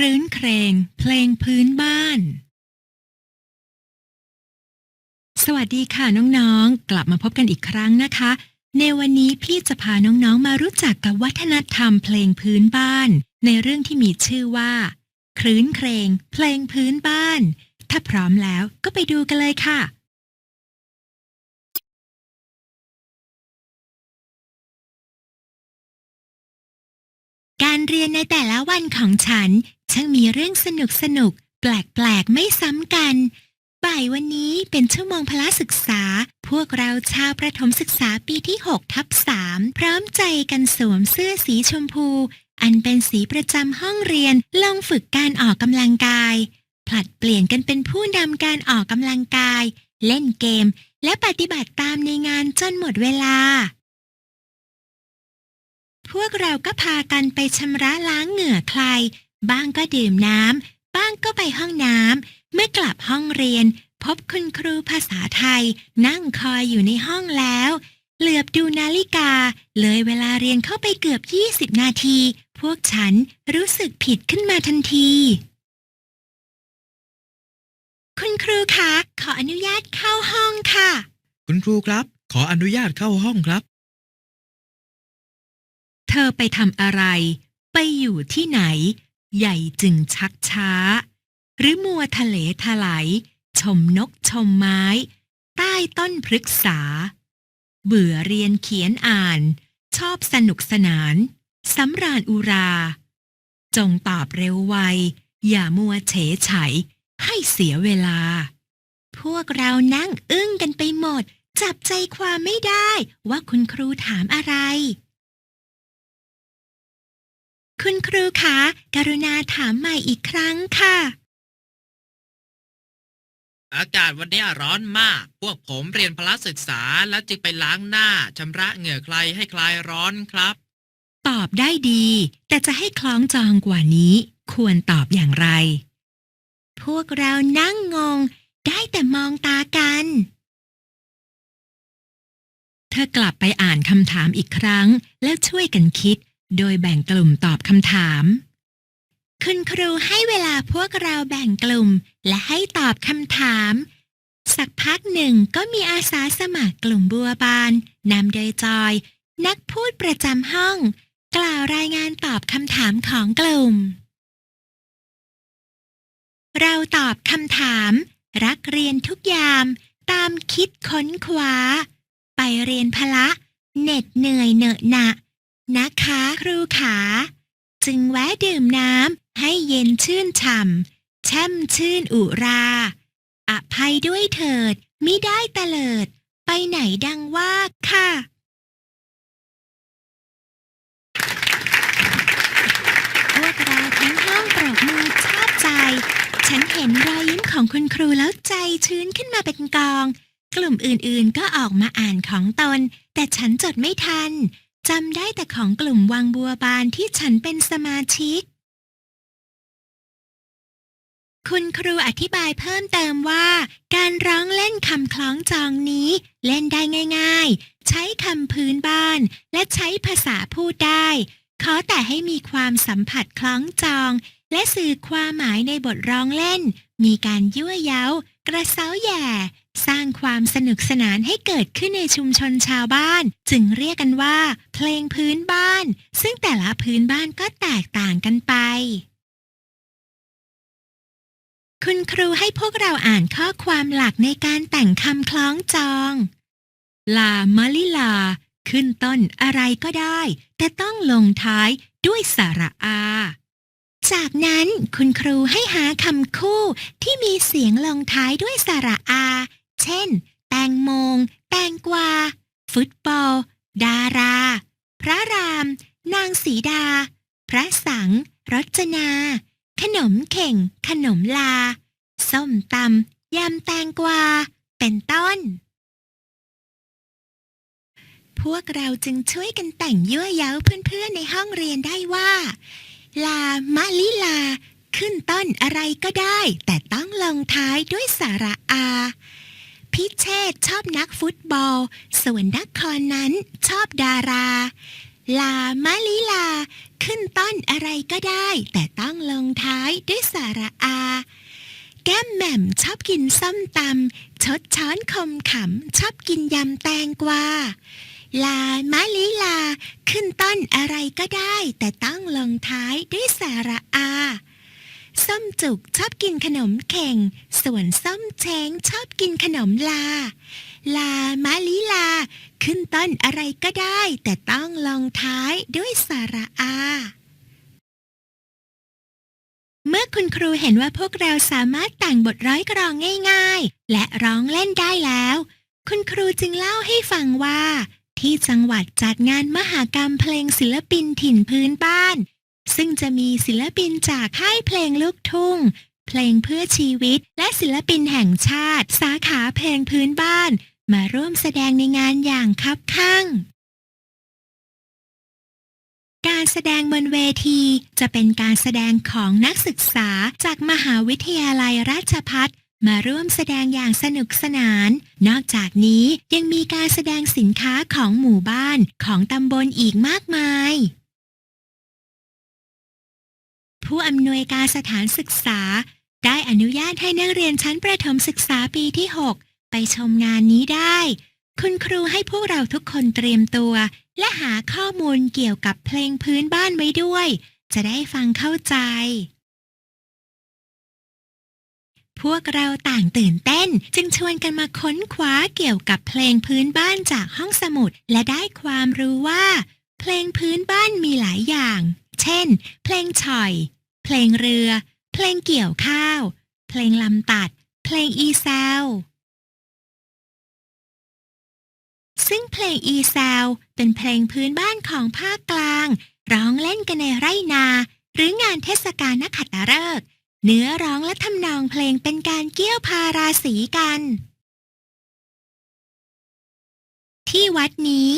ครื้นเครงเพลงพื้นบ้าน สวัสดีค่ะน้องๆ กลับมาพบกันอีกครั้งนะคะ ในวันนี้พี่จะพาน้องๆมารู้จักกับวัฒนธรรมเพลงพื้นบ้าน ในเรื่องที่มีชื่อว่า ครื้นเครงเพลงพื้นบ้าน ถ้าพร้อมแล้วก็ไปดูกันเลยค่ะการเรียนในแต่ละวันของฉัน ช่างมีเรื่องสนุกสนุกๆแปลกๆ ไม่ซ้ำกัน บ่ายวันนี้เป็นชั่วโมงพละศึกษา พวกเราชาวประถมศึกษาปีที่ 6 ทับ 3 พร้อมใจกันสวมเสื้อสีชมพู อันเป็นสีประจำห้องเรียนลงฝึกการออกกำลังกาย ผลัดเปลี่ยนกันเป็นผู้นำการออกกำลังกาย เล่นเกม และปฏิบัติตามในงานจนหมดเวลาพวกเราก็พากันไปชำระล้างเหงื่อใคร บ้างก็ดื่มน้ำ บ้างก็ไปห้องน้ำ เมื่อกลับห้องเรียน พบคุณครูภาษาไทย นั่งคอยอยู่ในห้องแล้ว เหลือบดูนาฬิกา เลยเวลาเรียนเข้าไปเกือบ 20 นาที พวกฉันรู้สึกผิดขึ้นมาทันที คุณครูคะ ขออนุญาตเข้าห้องค่ะ คุณครูครับ ขออนุญาตเข้าห้องครับ เธอไปทำอะไร ไปอยู่ที่ไหน ใหญ่จึงชักช้า หรือมัวทะเลทลายชมนกชมไม้ ใต้ต้นพฤกษา เบื่อเรียนเขียนอ่าน ชอบสนุกสนานสำราญอุรา จงตอบเร็วไว อย่ามัวเฉไฉให้เสียเวลา พวกเรานั่งอึ้งกันไปหมด จับใจความไม่ได้ว่าคุณครูถามอะไร คุณครูคะกรุณาถามใหม่อีกครั้งค่ะ อากาศวันนี้ร้อนมาก พวกผมเรียนพละศึกษาแล้วจึงไปล้างหน้าชำระเหงื่อใครให้คลายร้อนครับ ตอบได้ดี แต่จะให้คล้องจองกว่านี้ ควรตอบอย่างไร พวกเรานั่งงง ได้แต่มองตากัน เธอกลับไปอ่านคำถามอีกครั้งแล้วช่วยกันคิด โดยแบ่งกลุ่มตอบคำถาม คุณครูให้เวลาพวกเราแบ่งกลุ่มและให้ตอบคำถาม สักพักหนึ่งก็มีอาสาสมัครกลุ่มบัวบานนำโดยจอย นักพูดประจำห้อง กล่าวรายงานตอบคำถามของกลุ่ม เราตอบคำถาม รักเรียนทุกยาม ตามคิดค้นคว้า ไปเรียนพละ เหน็ดเหนื่อยเหนอะหนะ นะคะครูขา จึงแวะดื่มน้ำให้เย็นชื่นฉ่ำแช่มชื่นอุรา อภัยด้วยเถิดมิได้เตลิด ไปไหนดังว่าค่ะพวกเราทั้งห้องปรบมือชอบใจ ฉันเห็นรอยยิ้มของคุณครูแล้วใจชื้นขึ้นมาเป็นกอง กลุ่มอื่นๆก็ออกมาอ่านของตน แต่ฉันจดไม่ทัน จำได้แต่ของกลุ่มวังบัวบานที่ฉันเป็นสมาชิก คุณครูอธิบายเพิ่มเติมว่า การร้องเล่นคำคล้องจองนี้ เล่นได้ง่าย ๆ ใช้คำพื้นบ้าน และใช้ภาษาพูดได้ ขอแต่ให้มีความสัมผัสคล้องจอง และสื่อความหมายในบทร้องเล่น มีการยั่วเย้า กระเซ้าแย่ สร้างความสนุกสนานให้เกิดขึ้นในชุมชนชาวบ้าน จึงเรียกกันว่า เพลงพื้นบ้าน ซึ่งแต่ละพื้นบ้านก็แตกต่างกันไป คุณครูให้พวกเราอ่านข้อความหลักในการแต่งคำคล้องจอง ลามะลิลา ขึ้นต้นอะไรก็ได้ แต่ต้องลงท้ายด้วยสระอา จากนั้นคุณครูให้หาคำคู่ที่มีเสียงลงท้ายด้วยสระอา เช่น แตงโมง แตงกวา ฟุตบอล ดารา พระราม นางสีดา พระสัง รจนา ขนมเข่ง ขนมลา ส้มตำยำแตงกวา เป็นต้น พวกเราจึงช่วยกันแต่งยั่วเย้าเพื่อนๆในห้องเรียนได้ว่า ลามะลิลา ขึ้นต้นอะไรก็ได้ แต่ต้องลงท้ายด้วยสระอา พิเชษชอบนักฟุตบอล ส่วนนักคอนนั้นชอบดารา ลามะลิลา ขึ้นต้นอะไรก็ได้ แต่ต้องลงท้ายด้วยสระอาแก้มแหม่มชอบกินส้มตำชดช้อนคมขำชอบกินยำแตงกวา ลามะลิลา ขึ้นต้นอะไรก็ได้ แต่ต้องลงท้ายด้วยสระอา ส้มจุกชอบกินขนมเข่ง ส่วนส้มเช้งชอบกินขนมลา ลามะลิลา ขึ้นต้นอะไรก็ได้ แต่ต้องลงท้ายด้วยสระอาเมื่อคุณครูเห็นว่าพวกเราสามารถแต่งบทร้อยกรองง่าย ๆ และร้องเล่นได้แล้ว คุณครูจึงเล่าให้ฟังว่า ที่จังหวัดจัดงานมหากรรมเพลงศิลปินถิ่นพื้นบ้าน ซึ่งจะมีศิลปินจากค่ายเพลงลูกทุ่ง เพลงเพื่อชีวิต และศิลปินแห่งชาติ สาขาเพลงพื้นบ้าน มาร่วมแสดงในงานอย่างคับข้างการแสดงบนเวทีจะเป็นการแสดงของนักศึกษาจากมหาวิทยาลัยราชพัฒ มาร่วมแสดงอย่างสนุกสนาน นอกจากนี้ยังมีการแสดงสินค้าของหมู่บ้านของตำบลอีกมากมาย ผู้อำนวยการสถานศึกษา ได้อนุญาตให้นักเรียนชั้นประถมศึกษาปีที่ 6 ไปชมงานนี้ได้ คุณครูให้พวกเราทุกคนเตรียมตัว และหาข้อมูลเกี่ยวกับเพลงพื้นบ้านไว้ด้วย จะได้ฟังเข้าใจ พวกเราต่างตื่นเต้น จึงชวนกันมาค้นคว้าเกี่ยวกับเพลงพื้นบ้านจากห้องสมุด และได้ความรู้ว่า เพลงพื้นบ้านมีหลายอย่าง เช่น เพลงฉ่อย เพลงเรือ เพลงเกี่ยวข้าว เพลงลำตัด เพลงอีแซวซึ่งเพลงอีแซวเป็นเพลงพื้นบ้านของภาคกลาง ร้องเล่นกันในไร่นา หรืองานเทศกาลนักขัตฤกษ์ เนื้อร้องและทำนองเพลงเป็นการเกี่ยวพาราสีกัน ที่วัดนี้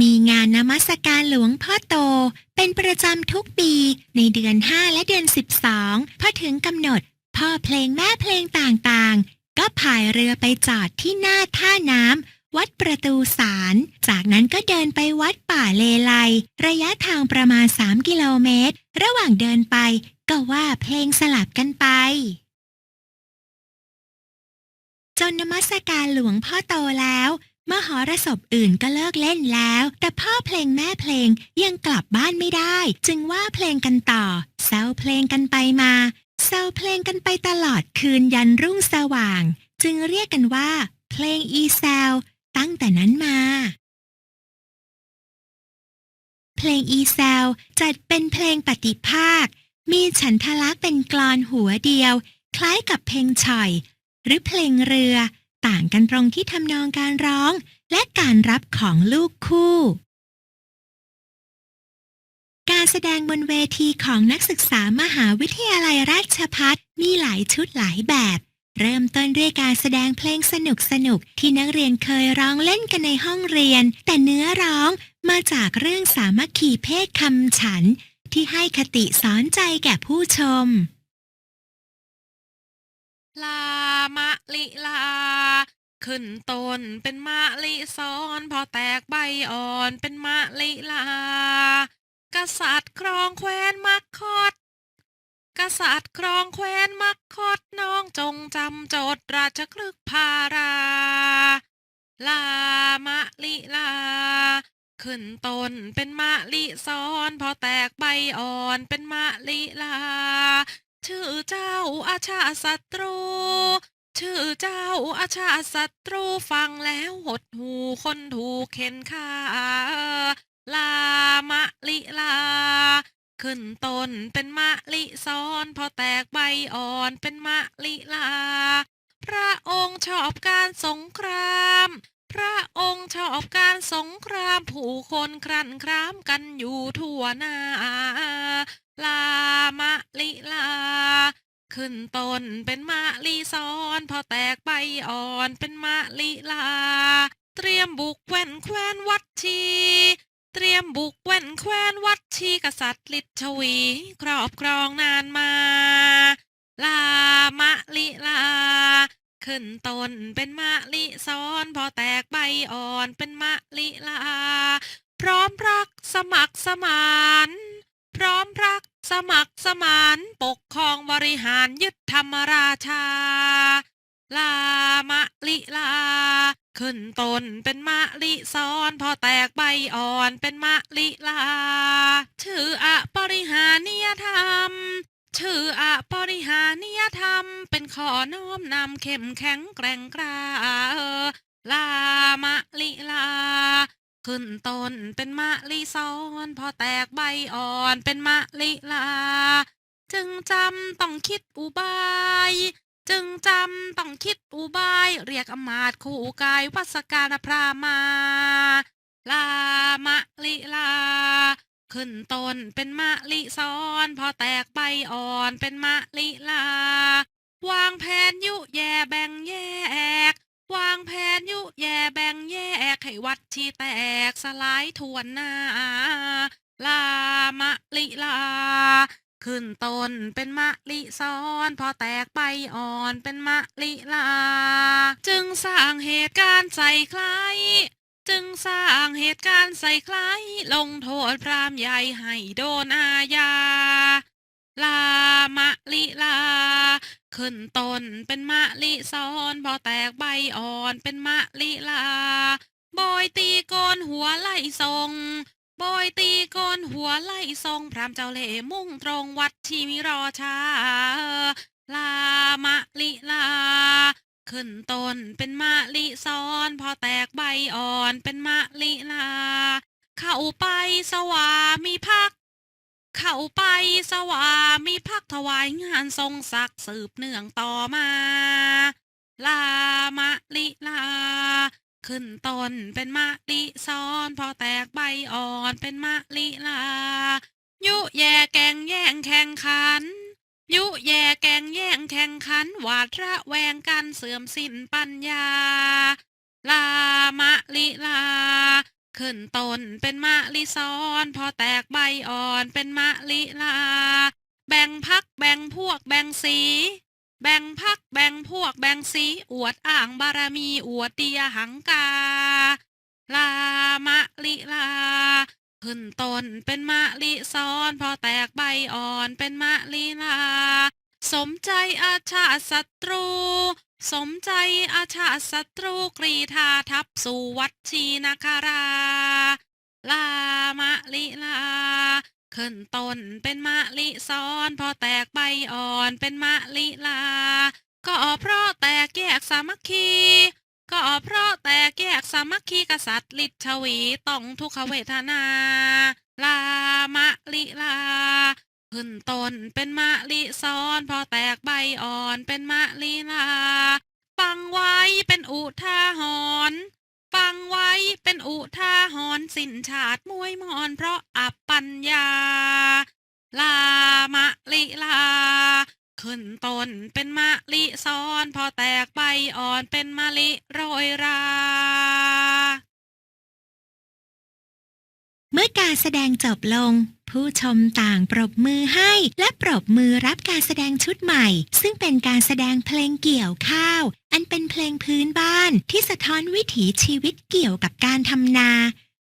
มีงานนมัสการหลวงพ่อโตเป็นประจำทุกปีในเดือน 5 และเดือน 12 พอถึงกำหนด พ่อเพลงแม่เพลงต่างๆ ก็พายเรือไปจอดที่หน้าท่าน้ำวัดประตูสาร จากนั้นก็เดินไปวัดป่าเลไลระยะทางประมาณ 3 กิโลเมตร ระหว่างเดินไป ก็ว่าเพลงสลับกันไป จนนมัสการหลวงพ่อโตแล้วมหรสพอื่นก็เลิกเล่นแล้ว แต่พ่อเพลงแม่เพลงยังกลับบ้านไม่ได้ จึงว่าเพลงกันต่อแซวเพลงกันไปมาแซวเพลงกันไปตลอดคืนยันรุ่งสว่าง จึงเรียกกันว่า เพลงอีแซวตั้งแต่นั้นมา เพลงอีแซวจัดเป็นเพลงปฏิภาค มีฉันทลักษณ์เป็นกลอนหัวเดียว คล้ายกับเพลงฉ่อย หรือเพลงเรือ ต่างกันตรงที่ทำนองการร้อง และการรับของลูกคู่ การแสดงบนเวทีของนักศึกษามหาวิทยาลัยราชพัฒมีหลายชุดหลายแบบ เริ่มต้นด้วยการแสดงเพลงสนุกสนุกที่นักเรียนเคยร้องเล่นกันในห้องเรียน แต่เนื้อร้องมาจากเรื่องสามัคคีเพศคำฉัน ที่ให้คติสอนใจแก่ผู้ชม ลามะลิลา ขึ้นต้นเป็นมะลิซ้อน พอแตกใบอ่อนเป็นมะลิลา กษัตริย์ครองแคว้นมักคอดกษัตริย์ครองแคว้นมักคอดน้องจงจำโจทย์ราชครึกพารา ลามะลิลา ขึ้นต้นเป็นมะลิซ้อน พอแตกใบอ่อนเป็นมะลิลา ชื่อเจ้าอาชาศัตรู ชื่อเจ้าอาชาศัตรูฟังแล้วหดหูคนถูกเข็นฆ่าลามะลิลา ขึ้นต้นเป็นมะลิซ้อน พอแตกใบอ่อนเป็นมะลิลา พระองค์ชอบการสงคราม พระองค์ชอบการสงครามผู้คนครั่นครามกันอยู่ทั่วหน้า ลามะลิลา ขึ้นต้นเป็นมะลิซ้อนพอแตกใบอ่อนเป็นมะลิลา เตรียมบุกแว่นแคว้นวัดชีเตรียมบุกแว่นแคว้นวัดชีกษัตริย์ลิชวี ครอบครองนานมา ลามะลิลา ขึ้นต้นเป็นมะลิซ้อนพอแตกใบอ่อนเป็นมะลิลา พร้อมรักสมัครสมานพร้อมรักสมัครสมานปกครองบริหารยึดธรรมราชา ลามะลิลา ขึ้นต้นเป็นมะลิซ้อนพอแตกใบอ่อนเป็นมะลิลา ชื่ออะปริหานิยธรรม ชื่ออะปริหานิยธรรม ขอน้อมนำเข้มแข็งแกร่งกล้าลามะลิลา ขึ้นต้นเป็นมะลิซ้อนพอแตกใบอ่อนเป็นมะลิลา จึงจำต้องคิดอุบาย จึงจำต้องคิดอุบาย เรียกอมาตคู่กายวัสการพรามาลามะลิลา ขึ้นต้นเป็นมะลิซ้อน พอแตกใบอ่อนเป็นมะลิลา วางแผนยุแย่แบ่งแยก วางแผนยุแย่แบ่งแยกให้วัดที่แตกสลายทวนหน้า ลามะลิลา ขึ้นต้นเป็นมะลิซ้อน พอแตกใบอ่อนเป็นมะลิลา จึงสร้างเหตุการณ์ใส่ใครจึงสร้างเหตุการณ์ใส่ใครลงโทษพรามใหญ่ให้โดนอาญา ลามะลิลา ขึ้นต้นเป็นมะลิซ้อนพอแตกใบอ่อนเป็นมะลิลาบอยตีโกนหัวไล่ทรงบอยตีโกนหัวไล่ทรงพรามเจ้าเล่มุ่งตรงวัดที่มิรอช้าลามะลิลา ขึ้นต้นเป็นมะลิซ้อนพอแตกใบอ่อนเป็นมะลิลา เข้าไปสวามีพัก เข้าไปสวามีพักถวายงานทรงศักดิ์สืบเนื่องต่อมา ลามะลิลา ขึ้นต้นเป็นมะลิซ้อน พอแตกใบอ่อนเป็นมะลิลา ยุแย่แกงแย่งแข่งขัน ยุแย่แกงแย่งแข่งขัน หวาดระแวงกันเสื่อมสิ้นปัญญา ลามะลิลา ขึ้นต้นเป็นมะลิซ้อน พอแตกใบอ่อนเป็นมะลิลา แบ่งพักแบ่งพวกแบ่งสี แบ่งพักแบ่งพวกแบ่งสี อวดอ้างบารมีอวดเตียหังกา ลามะลิลา ขึ้นต้นเป็นมะลิซ้อน พอแตกใบอ่อนเป็นมะลิลา สมใจอาชาศัตรู สมใจอาชาศัตรูกรีธาทัพสู่วัดชีนาคารา ลามะลิลา ขึ้นต้นเป็นมะลิซ้อน พอแตกใบอ่อนเป็นมะลิลา ก็เพราะแตกแยกสามัคคี ก็เพราะแตกแยกสามัคคีกษัตริย์ลิชวีต้องทุกขเวทนา ลามะลิลา ขึ้นต้นเป็นมะลิซ้อนพอแตกใบอ่อนเป็นมะลิลา ฟังไว้เป็นอุทาหรณ์ฟังไว้เป็นอุทาหรณ์สินชาติมวยมอนเพราะอับปัญญา ลามะลิลา ขึ้นต้นเป็นมะลิซ้อนพอแตกใบอ่อนเป็นมะลิโรยราเมื่อการแสดงจบลง ผู้ชมต่างปรบมือให้ และปรบมือรับการแสดงชุดใหม่ ซึ่งเป็นการแสดงเพลงเกี่ยวข้าว อันเป็นเพลงพื้นบ้านที่สะท้อนวิถีชีวิตเกี่ยวกับการทำนา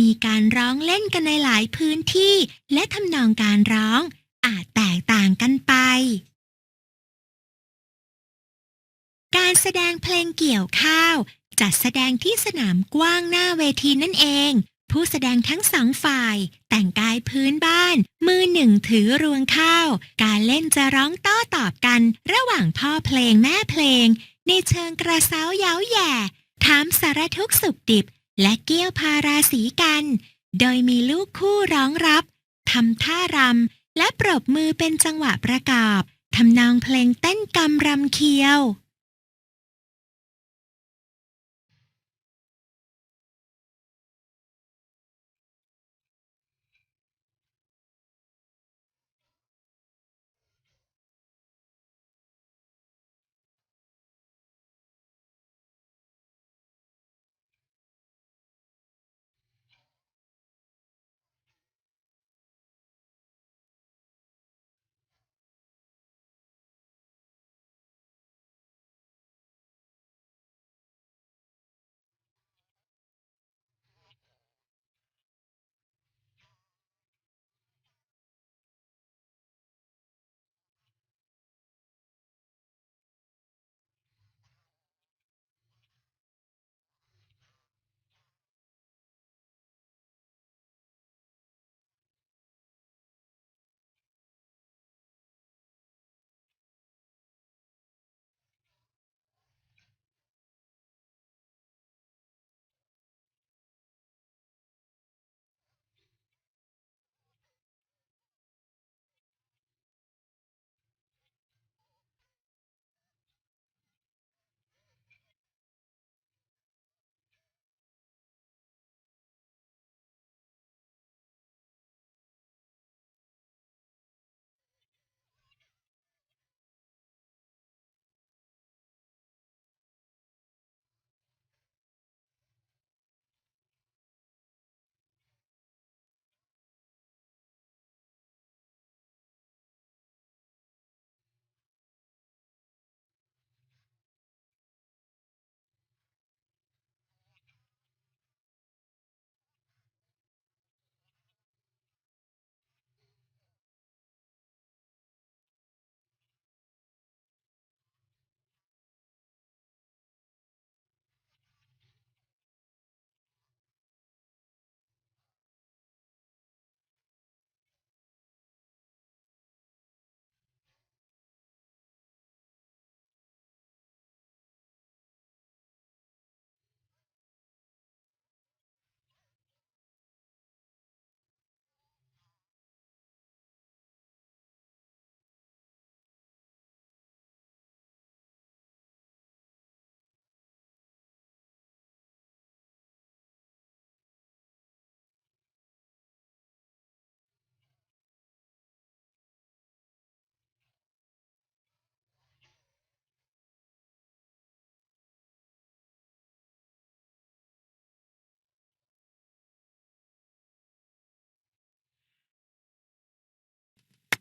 มีการร้องเล่นกันในหลายพื้นที่ และทำนองการร้อง อาจแตกต่างกันไป การแสดงเพลงเกี่ยวข้าวจัดแสดงที่สนามกว้างหน้าเวทีนั่นเอง ผู้แสดงทั้งสองฝ่าย แต่งกายพื้นบ้าน มือหนึ่งถือรวงข้าว การเล่นจะร้องโต้ตอบกัน ระหว่างพ่อเพลงแม่เพลง ในเชิงกระเซ้าเย้าแย่ ถามสารทุกสุขดิบ และเกี้ยวพาราสีกัน โดยมีลูกคู่ร้องรับทำท่ารำและปรบมือเป็นจังหวะประกอบทำนองเพลงเต้นกำรำเคียว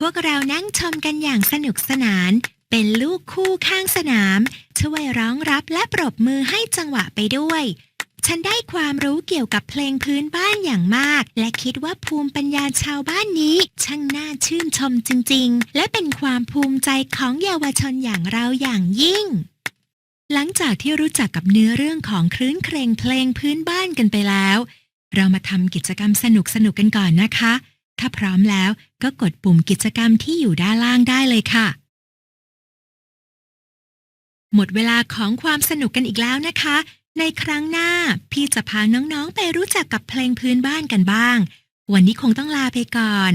พวกเรานั่งชมกันอย่างสนุกสนาน เป็นลูกคู่ข้างสนาม ช่วยร้องรับและปรบมือให้จังหวะไปด้วย ฉันได้ความรู้เกี่ยวกับเพลงพื้นบ้านอย่างมาก และคิดว่าภูมิปัญญาชาวบ้านนี้ ช่างน่าชื่นชมจริง ๆ และเป็นความภูมิใจของเยาวชนอย่างเราอย่างยิ่งหลังจากที่รู้จักกับเนื้อเรื่องของครื้นเครงเพลงพื้นบ้านกันไปแล้ว เรามาทำกิจกรรมสนุกๆกันก่อนนะคะ ถ้าพร้อมแล้ว ก็กดปุ่มกิจกรรมที่อยู่ด้านล่างได้เลยค่ะ หมดเวลาของความสนุกกันอีกแล้วนะคะ ในครั้งหน้าพี่จะพาน้องๆไปรู้จักกับเพลงพื้นบ้านกันบ้าง วันนี้คงต้องลาไปก่อน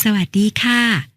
สวัสดีค่ะ「